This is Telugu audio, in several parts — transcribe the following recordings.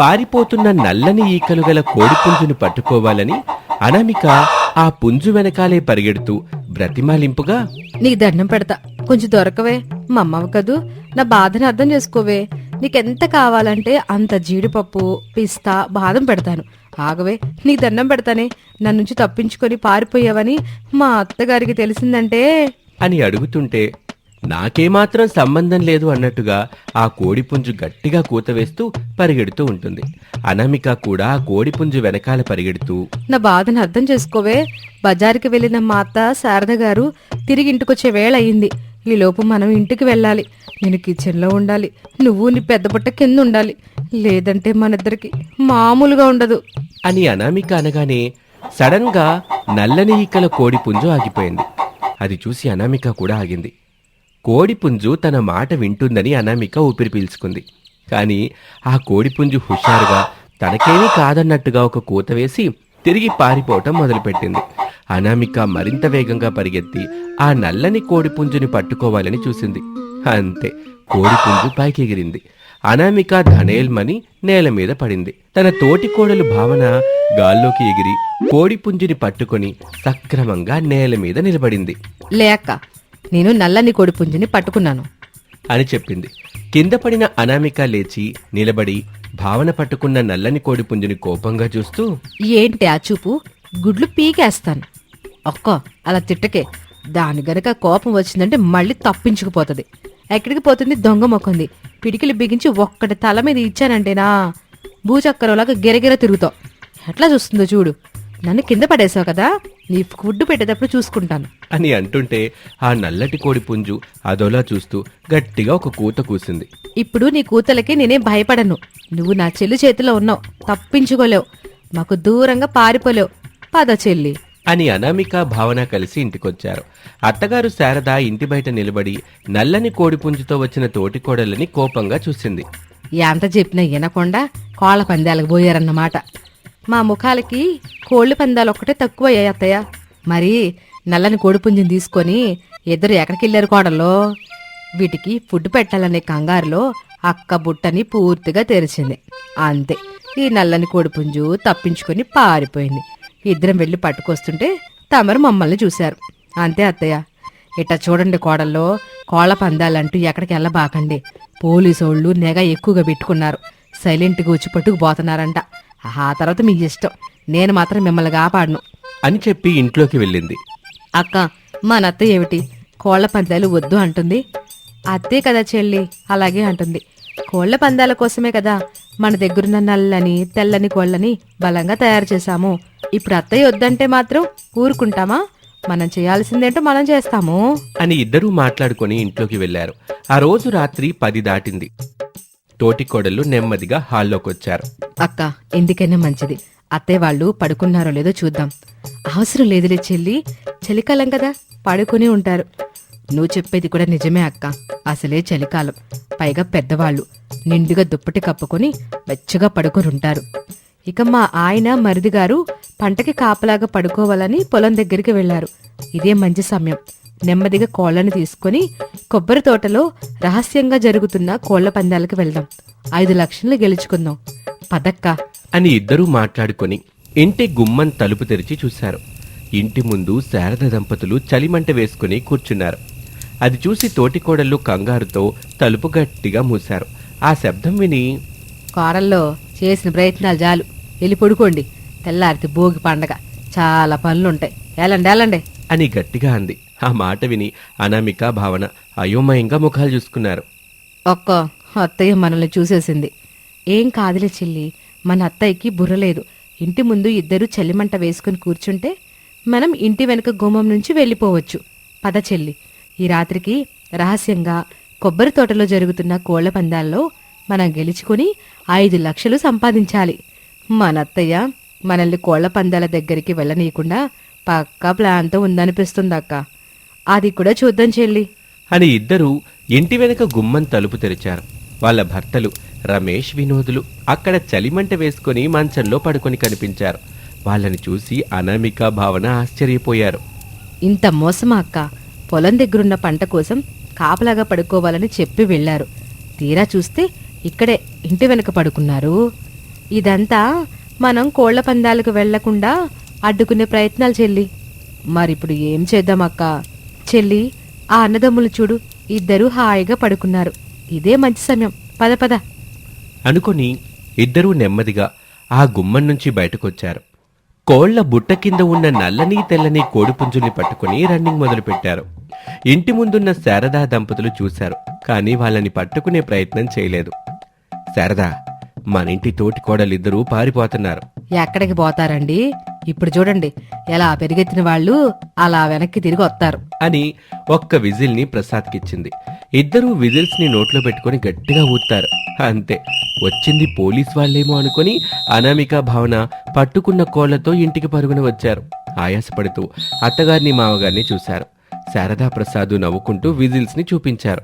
పారిపోతున్న నల్లని ఈకలు గల కోడిపుంజును పట్టుకోవాలని అనామిక ఆ పుంజు వెనకాలే పరిగెడుతూ బ్రతిమాలింపుగా నీకు దండం పెడతా. కొంచెం దొరకవే. మా అమ్మవ కదూ. నా బాధను అర్థం చేసుకోవే. నీకెంత కావాలంటే అంత జీడిపప్పు పిస్తా బాదం పెడతాను. ఆగవే నీకు దండం పెడతానే. నా నుంచి తప్పించుకొని పారిపోయావని మా అత్తగారికి తెలిసిందంటే. అని అడుగుతుంటే నాకేమాత్రం సంబంధం లేదు అన్నట్టుగా ఆ కోడిపుంజు గట్టిగా కూత వేస్తూ పరిగెడుతూ ఉంటుంది. అనామిక కూడా ఆ కోడిపుంజు వెనకాల పరిగెడుతూ నా బాధను అర్థం చేసుకోవే. బజారుకి వెళ్ళిన మా అత్త శారద గారు తిరిగి ఇంటికొచ్చే వేళ అయింది. ఈ లోపు మనం ఇంటికి వెళ్ళాలి. నేను కిచెన్లో ఉండాలి. నువ్వు నీ పెద్ద బుట్ట కింద ఉండాలి. లేదంటే మన ఇద్దరికి మామూలుగా ఉండదు. అని అనామిక అనగానే సడన్గా నల్లని ఈకల కోడిపుంజు ఆగిపోయింది. అది చూసి అనామిక కూడా ఆగింది. కోడిపుంజు తన మాట వింటుందని అనామిక ఊపిరి పీల్చుకుంది. కానీ ఆ కోడిపుంజు హుషారుగా తనకేమీ కాదన్నట్టుగా ఒక కూత వేసి తిరిగి పారిపోవటం మొదలుపెట్టింది. అనామిక మరింత వేగంగా పరిగెత్తి ఆ నల్లని కోడిపుంజుని పట్టుకోవాలని చూసింది. అంతే కోడిపుంజు పైకి ఎగిరింది అనామిక ధనేల్మని నేల మీద పడింది. తన తోటి కోడలు భావన గాల్లోకి ఎగిరి కోడిపుంజుని పట్టుకొని సక్రమంగా నేల మీద నిలబడింది. లేక నేను నల్లని కోడిపుంజుని పట్టుకున్నాను. అని చెప్పింది. కింద పడిన అనామిక లేచి నిలబడి భావన పట్టుకున్న నల్లని కోడిపుంజుని కోపంగా చూస్తూ ఏంటి ఆ చూపు? గుడ్లు పీకేస్తాను. ఒక్క అలా తిట్టకే. దాని గనక కోపం వచ్చిందంటే మళ్ళీ తప్పించుకుపోతుంది. ఎక్కడికి పోతుంది? దొంగ మొక్కంది. పిడికిలు బిగించి ఒక్కటి తల మీద ఇచ్చానంటేనా? భూచక్రంలాగా గిరగిర తిరుగుతావు. ఎట్లా చూస్తుందో చూడు. నన్ను కింద పడేసావు కదా నీ ఫుడ్ పెట్టేటప్పుడు చూసుకుంటాను. అని అంటుంటే ఆ నల్లటి కోడిపుంజు అదోలా చూస్తూ గట్టిగా ఒక కూత కూసింది. ఇప్పుడు నీ కూతలకి నేనేం భయపడను. నువ్వు నా చెల్లి చేతిలో ఉన్నావు తప్పించుకోలేవు మాకు దూరంగా పారిపోలేవు. పద చెల్లి. అని అనామిక భావన కలిసి ఇంటికొచ్చారు. అత్తగారు శారద ఇంటి బయట నిలబడి నల్లని కోడిపుంజుతో వచ్చిన తోటి కోడలని కోపంగా చూసింది. ఎంత చెప్పినా వినకుండా కోళ్ళ పందాలకు పోయారన్నమాట. మా ముఖాలకి కోళ్ళు పందాలు ఒక్కటే తక్కువ అయ్యాయి అత్తయ్య. మరి నల్లని కోడిపుంజిని తీసుకొని ఇద్దరు ఎక్కడికెళ్ళారు కోడలో కోడల్లో? వీటికి ఫుడ్ పెట్టాలనే కంగారులో అక్క బుట్టని పూర్తిగా తెరిచింది. అంతే ఈ నల్లని కోడిపుంజు తప్పించుకొని పారిపోయింది. ఇద్దరం వెళ్ళి పట్టుకొస్తుంటే తమరు మమ్మల్ని చూశారు. అంతే అత్తయ్య. ఇట్ట చూడండి కోడల్లో కోళ్ళ పందాలంటూ ఎక్కడికి వెళ్ళబాకండి పోలీసోళ్ళు నెగ ఎక్కువగా పెట్టుకున్నారు. సైలెంట్గా వచ్చి పట్టుకుపోతున్నారంట. ఆ తర్వాత మీ ఇష్టం. నేను మాత్రం మిమ్మల్ని కాపాడను అని చెప్పి ఇంట్లోకి వెళ్ళింది. అక్క మా నత్త ఏమిటి? కోళ్ళ పందాలు వద్దు అంటుంది. అత్తే కదా చెల్లి అలాగే అంటుంది. కోళ్ళ పందాల కోసమే కదా మన దగ్గరున్న నల్లని తెల్లని కోళ్ళని బలంగా తయారు చేశాము. ఇప్పుడు అత్తయ్య వద్దంటే మాత్రం ఊరుకుంటామా? మనం చేయాల్సిందేంటో మనం చేస్తాము. అని ఇద్దరూ మాట్లాడుకొని ఇంట్లోకి వెళ్ళారు ఆ రోజు రాత్రి పది దాటింది. తోటి కోడళ్ళు నెమ్మదిగా హాల్లోకొచ్చారు. అక్క ఎందుకైనా మంచిది. అత్తయ్య వాళ్ళు పడుకున్నారో లేదో చూద్దాం. అవసరం లేదులే చెల్లి. చలికాలం కదా పడుకుని ఉంటారు. నువ్వు చెప్పేది కూడా నిజమే అక్క. అసలే చలికాలం. పైగా పెద్దవాళ్ళు. నిండుగా దుప్పటి కప్పుకొని వెచ్చగా పడుకొని ఉంటారు ఇక మా ఆయన మరిది గారు పంటకి కాపలాగా పడుకోవాలని పొలం దగ్గరికి వెళ్ళారు ఇదే మంచి సమయం. నెమ్మదిగా కోళ్ళను తీసుకొని కొబ్బరి తోటలో రహస్యంగా జరుగుతున్న కోళ్ళ పందాలకు వెళ్దాం. ఐదు లక్షలు గెలుచుకుందాం. పదక్క. అని ఇద్దరూ మాట్లాడుకొని ఇంటి గుమ్మం తలుపు తెరిచి చూశారు. ఇంటి ముందు శారద దంపతులు చలిమంట వేసుకుని కూర్చున్నారు. అది చూసి తోటికోడళ్ళు కంగారుతో తలుపు గట్టిగా మూశారు. ఆ శబ్దం విని కోరల్లో చేసిన ప్రయత్నాలు చాలు. వెళ్ళి పడుకోండి. తెల్లారితే భోగి పండగ. చాలా పనులుంటాయి. ఎలాండి ఎలాండి అని గట్టిగా అంది. ఆ మాట విని అనామిక భావన అయోమయంగా ముఖాలు చూసుకున్నారు. ఒక్క అత్తయ్య మనల్ని చూసేసింది. ఏం కాదులే చెల్లి మన అత్తయ్యకి బుర్ర లేదు. ఇంటి ముందు ఇద్దరు చెల్లిమంట వేసుకుని కూర్చుంటే మనం ఇంటి వెనుక గుమ్మం నుంచి వెళ్ళిపోవచ్చు. పద చెల్లి. ఈ రాత్రికి రహస్యంగా కొబ్బరి తోటలో జరుగుతున్న కోళ్ళ పందాల్లో మనం గెలుచుకుని ఐదు లక్షలు సంపాదించాలి. మన అత్తయ్య మనల్ని కోళ్ళ పందాల దగ్గరికి వెళ్ళనీయకుండా పక్కా ప్లాన్తో ఉందనిపిస్తుంది అక్క అది కూడా చూద్దాం చెల్లి. అని ఇద్దరూ ఇంటి వెనుక గుమ్మం తలుపు తెరిచారు. వాళ్ళ భర్తలు రమేష్ వినోదులు అక్కడ చలిమంట వేసుకుని మంచంలో పడుకొని కనిపించారు. వాళ్ళని చూసి అనామిక భావన ఆశ్చర్యపోయారు. ఇంత మోసమా అక్క? పొలం దగ్గరున్న పంట కోసం కాపలాగా పడుకోవాలని చెప్పి వెళ్ళారు తీరా చూస్తే ఇక్కడే ఇంటి వెనక పడుకున్నారు. ఇదంతా మనం కోళ్ళ పందాలకు వెళ్ళకుండా అడ్డుకునే ప్రయత్నాలు చెల్లి. మరిప్పుడు ఏం చేద్దామక్క చెల్లి ఆ అన్నదమ్ములు చూడు ఇద్దరూ హాయిగా పడుకున్నారు. ఇదే మంచి సమయం. పద పద. అనుకొని ఇద్దరూ నెమ్మదిగా ఆ గుమ్మం నుంచి బయటకొచ్చారు. కోళ్ళ బుట్ట కింద ఉన్న నల్లని తెల్లని కోడిపుంజుల్ని పట్టుకుని రన్నింగ్ మొదలుపెట్టారు. ఇంటి ముందున్న శారదా దంపతులు చూశారు కానీ వాళ్ళని పట్టుకునే ప్రయత్నం చేయలేదు. శారదా మన ఇంటి తోటి కోడలిద్దరూ పారిపోతున్నారు. ఎక్కడికి పోతారండి? ఇప్పుడు చూడండి ఎలా పెరిగెత్తిన వాళ్ళు అలా వెనక్కి తిరిగి వస్తారు. అని ఒక్క విజిల్ని ప్రసాద్కిచ్చింది. ఇద్దరూ విజిల్స్ని నోట్లో పెట్టుకుని గట్టిగా ఊతారు అంతే వచ్చింది పోలీస్ వాళ్ళేమో అనుకుని అనామిక భావన పట్టుకున్న కోళ్ళతో ఇంటికి పరుగున వచ్చారు. ఆయాసపడుతూ అత్తగారిని మామగారిని చూశారు. శారదా ప్రసాద్ నవ్వుకుంటూ విజిల్స్ని చూపించారు.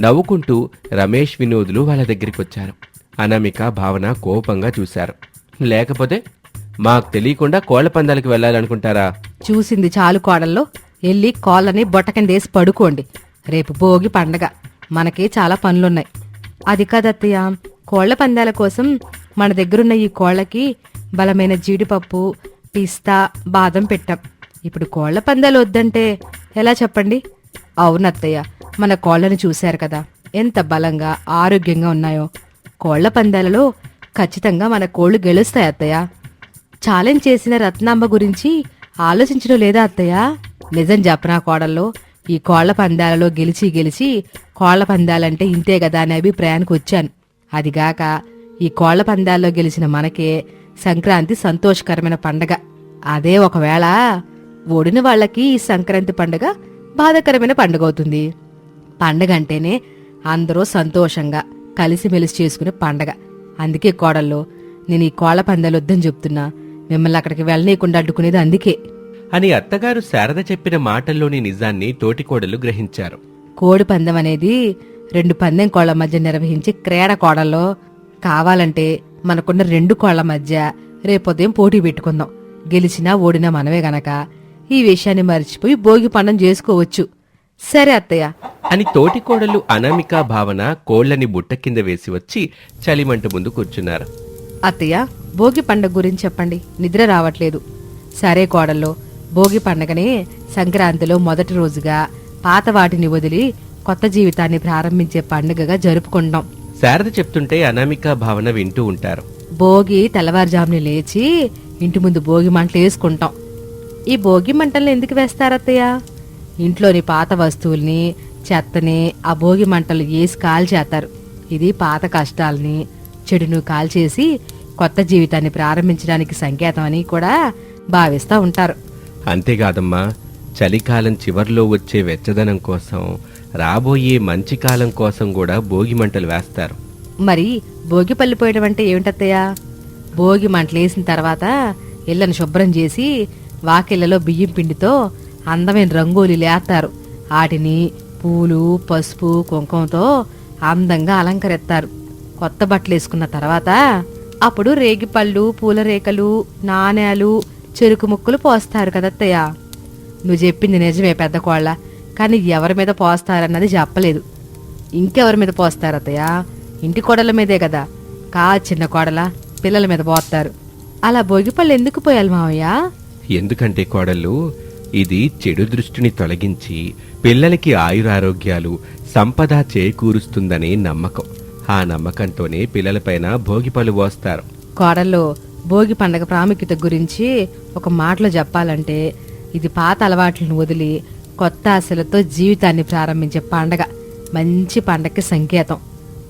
నవ్వుకుంటూ రమేష్ వినోదులు వాళ్ళ దగ్గరికి వచ్చారు అనామిక భావన కోపంగా చూశారు. లేకపోతే మాకు తెలియకుండా కోళ్ళ పందాలకు వెళ్ళాలనుకుంటారా? చూసింది చాలు కోడల్లో. వెళ్ళి కోళ్ళని బొట్ట కింద వేసి పడుకోండి. రేపు భోగి పండగ. మనకి చాలా పనులున్నాయి. అది కాదత్తయ్య కోళ్ళ పందాల కోసం మన దగ్గరున్న ఈ కోళ్ళకి బలమైన జీడిపప్పు పిస్తా బాదం పెట్టాం. ఇప్పుడు కోళ్ళ పందాలు వద్దంటే ఎలా చెప్పండి? అవునత్తయ్య మన కోళ్ళని చూశారు కదా. ఎంత బలంగా ఆరోగ్యంగా ఉన్నాయో. కోళ్ళ పందాలలో ఖచ్చితంగా మన కోళ్ళు గెలుస్తాయి అత్తయ్య. ఛాలెంజ్ చేసిన రత్నాంబ గురించి ఆలోచించడం లేదా అత్తయ్య? నిజం చెప్పనా కోడల్లో? ఈ కోళ్ళ పందాలలో గెలిచి గెలిచి కోళ్ళ పందాలంటే ఇంతే కదా అనే అభిప్రాయానికి వచ్చాను. అదిగాక ఈ కోళ్ళ పందాల్లో గెలిచిన మనకే సంక్రాంతి సంతోషకరమైన పండగ. అదే ఒకవేళ ఓడిన వాళ్ళకి ఈ సంక్రాంతి పండగ బాధాకరమైన పండుగ అవుతుంది. పండగ అంటేనే అందరూ సంతోషంగా కలిసిమెలిసి చేసుకునే పండగ. అందుకే కోడల్లో నేను ఈ కోళ్ళ పందాలు వద్దని చెప్తున్నా. మిమ్మల్ని అక్కడికి వెళ్ళనీయకుండా అడ్డుకునేది అందుకే. అని అత్తగారు శారద చెప్పిన మాటల్లోని నిజాన్ని తోటికోడలు గ్రహించారు. కోడి పందెం అనేది రెండు పందెం కోళ్ళ మధ్య నిర్వహించే క్రీడ కోడల్లో. కావాలంటే మనకున్న రెండు కోళ్ళ మధ్య రేపొద్దుం పోటీ పెట్టుకుందాం. గెలిచినా ఓడినా మనమే గనక. ఈ విషయాన్ని మర్చిపోయి భోగి పండం చేసుకోవచ్చు. సరే అత్తయ్య. అని తోటికోడలు అనామిక భావన కోళ్ళని బుట్ట కింద వేసి వచ్చి చలిమంట ముందు కూర్చున్నారు. అత్తయ్య భోగి పండుగ గురించి చెప్పండి. నిద్ర రావట్లేదు. సరే కోడల్లో భోగి పండగనే సంక్రాంతిలో మొదటి రోజుగా పాత వాటిని వదిలి కొత్త జీవితాన్ని ప్రారంభించే పండుగగా జరుపుకుంటాం శారద చెప్తుంటే అనామిక భావన వింటూ ఉంటారు. భోగి తెల్లవారుజాముని లేచి ఇంటి ముందు భోగి మంటలు వేసుకుంటాం. ఈ భోగి మంటల్ని ఎందుకు వేస్తారత్తయ్య ఇంట్లోని పాత వస్తువుల్ని చెత్తని ఆ భోగి మంటలు వేసి కాల్చేస్తారు. ఇది పాత కష్టాల్ని చెడును కాల్చేసి కొత్త జీవితాన్ని ప్రారంభించడానికి సంకేతం అని కూడా భావిస్తూ ఉంటారు. అంతేకాదమ్మా చలికాలం చివర్లో వచ్చే వెచ్చదనం కోసం రాబోయే మంచి కాలం కోసం కూడా భోగి మంటలు వేస్తారు. మరి భోగి పోయడం అంటే ఏమిటత్తయ్యా? భోగి మంటలేసిన తర్వాత ఇళ్ళను శుభ్రం చేసి వాకిళ్ళలో బియ్యం పిండితో అందమైన రంగోలీలు వేస్తారు వాటిని పూలు పసుపు కుంకుమతో అందంగా అలంకరిస్తారు. కొత్త బట్టలు వేసుకున్న తర్వాత అప్పుడు రేగిపళ్ళు పూల రేకలు నాణేలు చెరుకు ముక్కలు పోస్తారు కదత్తయ్య నువ్వు చెప్పింది నిజమే పెద్ద కోళ్ళ కానీ ఎవరి మీద పోస్తారన్నది చెప్పలేదు. ఇంకెవరి మీద పోస్తారు అత్తయ్య? ఇంటి కోడల మీదే కదా. కా చిన్న కోడల? పిల్లల మీద పోస్తారు. అలా భోగిపళ్ళు ఎందుకు పోయాలి మావయ్య? ఎందుకంటే కోడళ్ళు ఇది చెడు దృష్టిని తొలగించి పిల్లలకి ఆయురారోగ్యాలు సంపద చేకూరుస్తుందనే నమ్మకం. ఆ నమ్మకంతోనే పిల్లలపైన భోగిపళ్ళు పోస్తారు. కోడల్లో భోగి పండగ ప్రాముఖ్యత గురించి ఒక మాటలో చెప్పాలంటే ఇది పాత అలవాట్లను వదిలి కొత్త ఆశలతో జీవితాన్ని ప్రారంభించే పండగ. మంచి పండగకి సంకేతం.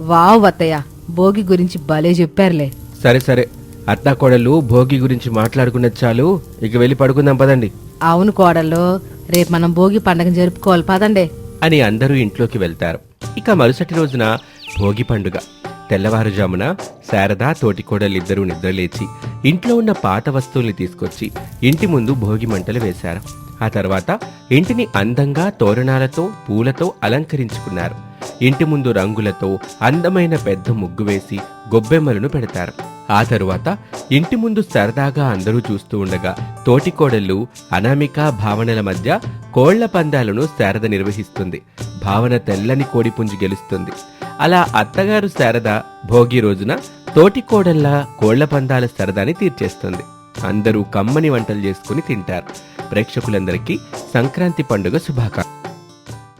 వావ్ అత్తయ్య భోగి గురించి భలే చెప్పారులే. సరే సరే అత్తా కోడళ్ళు భోగి గురించి మాట్లాడుకున్నది చాలు. ఇక వెళ్ళి పడుకుందాం పదండి. అవును కోడల్లో రేపు మనం భోగి పండగ జరుపుకోవాలి. పదండి. అని అందరూ ఇంట్లోకి వెళ్తారు. ఇక మరుసటి రోజున భోగి పండుగ. తెల్లవారుజామున శారద తోటికోడలిద్దరూ నిద్రలేచి ఇంట్లో ఉన్న పాత వస్తువుల్ని తీసుకొచ్చి ఇంటి ముందు భోగి మంటలు వేశారు. ఆ తర్వాత ఇంటిని అందంగా తోరణాలతో పూలతో అలంకరించుకున్నారు. ఇంటి ముందు రంగులతో అందమైన పెద్ద ముగ్గు వేసి గొబ్బెమ్మలను పెడతారు. ఆ తరువాత ఇంటి ముందు సరదాగా అందరూ చూస్తూ ఉండగా తోటికోడళ్ళు అనామిక భావనల మధ్య కోళ్ళ పందాలను శారద నిర్వహిస్తుంది. భావన తెల్లని కోడిపుంజు గెలుస్తుంది. అలా అత్తగారు శారద భోగి రోజున తోటికోడల్లా కోళ్ళ పందాల సరదాని తీర్చేస్తుంది. అందరూ కమ్మని వంటలు చేసుకుని తింటారు. ప్రేక్షకులందరికీ సంక్రాంతి పండుగ శుభాకాంక్షలు.